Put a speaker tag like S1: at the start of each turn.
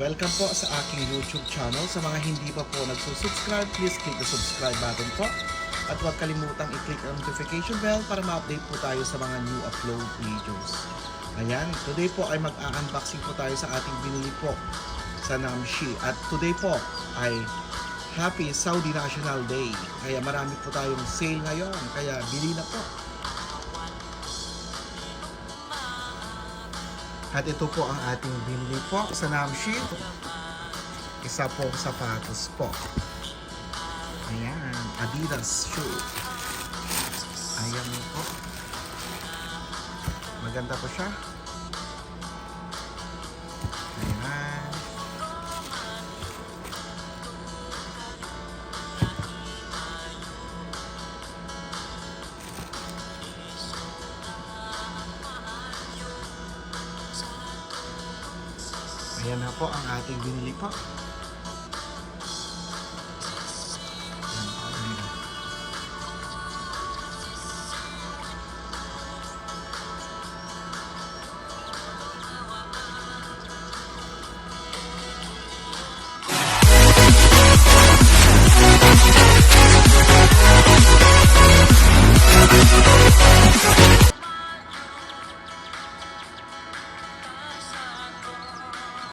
S1: Welcome po sa aking YouTube channel. Sa mga hindi pa po nagsusubscribe, please click the subscribe button po. At huwag kalimutang i-click ang notification bell para ma-update po tayo sa mga new upload videos. Ayan, today po ay mag-unboxing po tayo sa ating binili po sa Namshi. At today po ay Happy Saudi National Day. Kaya marami po tayong sale ngayon. Kaya bili na po. At ito po ang ating binili po sa Namshi. Isa po sapatos po. Ayan, Adidas shoe. Ayan po. Maganda po siya. Ayan na po ang ating binili po.